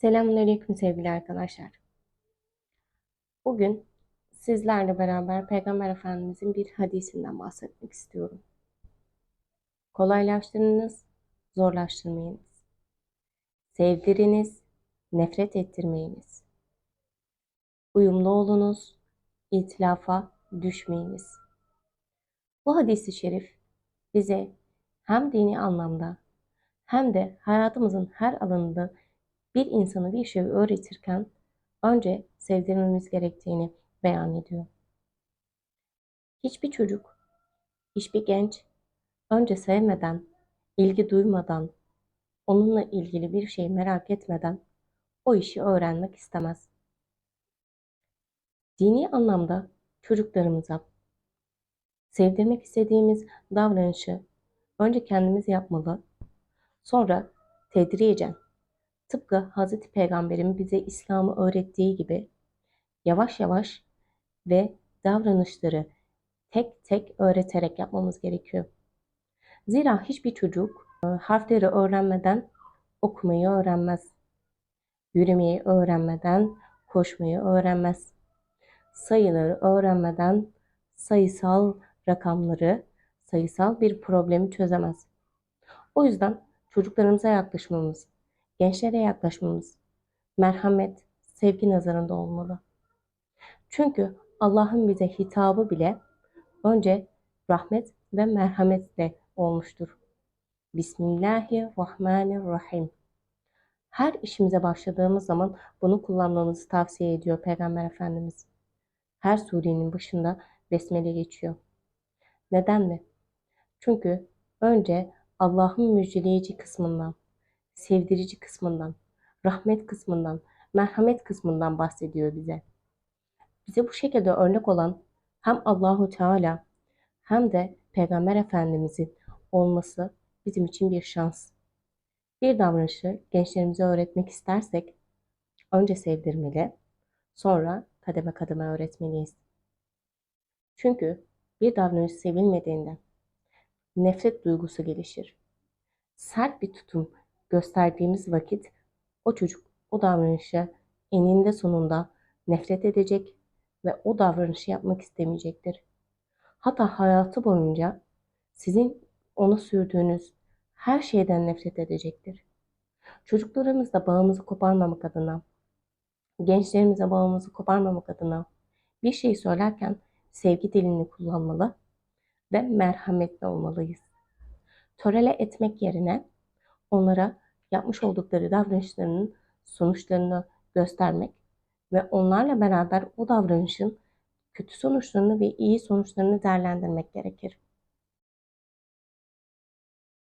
Selamünaleyküm sevgili arkadaşlar. Bugün sizlerle beraber Peygamber Efendimizin bir hadisinden bahsetmek istiyorum. Kolaylaştırınız, zorlaştırmayınız. Sevdiriniz, nefret ettirmeyiniz. Uyumlu olunuz, itilafa düşmeyiniz. Bu hadisi şerif bize hem dini anlamda hem de hayatımızın her alanında bir insana bir şey öğretirken önce sevdirmemiz gerektiğini beyan ediyor. Hiçbir çocuk, hiçbir genç önce sevmeden, ilgi duymadan, onunla ilgili bir şey merak etmeden o işi öğrenmek istemez. Dini anlamda çocuklarımıza sevdirmek istediğimiz davranışı önce kendimiz yapmalı, sonra tedricen tıpkı Hazreti Peygamber'in bize İslam'ı öğrettiği gibi yavaş yavaş ve davranışları tek tek öğreterek yapmamız gerekiyor. Zira hiçbir çocuk e, harfleri öğrenmeden okumayı öğrenmez. Yürümeyi öğrenmeden koşmayı öğrenmez. Sayıları öğrenmeden sayısal rakamları, sayısal bir problemi çözemez. O yüzden çocuklarımıza yaklaşmamız, gençlere yaklaşmamız merhamet, sevgi nazarında olmalı. Çünkü Allah'ın bize hitabı bile önce rahmet ve merhametle olmuştur. Bismillahirrahmanirrahim. Her işimize başladığımız zaman bunu kullanmamızı tavsiye ediyor Peygamber Efendimiz. Her surenin başında besmele geçiyor. Neden mi? Çünkü önce Allah'ın müjdeleyici kısmından, sevdirici kısmından, rahmet kısmından, merhamet kısmından bahsediyor bize. Bize bu şekilde örnek olan hem Allahu Teala hem de Peygamber Efendimizin olması bizim için bir şans. Bir davranışı gençlerimize öğretmek istersek önce sevdirmeli, sonra kademe kademe öğretmeliyiz. Çünkü bir davranış sevilmediğinde nefret duygusu gelişir. Sert bir tutum gösterdiğimiz vakit o çocuk o davranışa eninde sonunda nefret edecek ve o davranışı yapmak istemeyecektir. Hatta hayatı boyunca sizin ona sürdüğünüz her şeyden nefret edecektir. Çocuklarımızla bağımızı koparmamak adına, gençlerimize bağımızı koparmamak adına bir şey söylerken sevgi dilini kullanmalı ve merhametli olmalıyız. Törele etmek yerine onlara yapmış oldukları davranışlarının sonuçlarını göstermek ve onlarla beraber o davranışın kötü sonuçlarını ve iyi sonuçlarını değerlendirmek gerekir.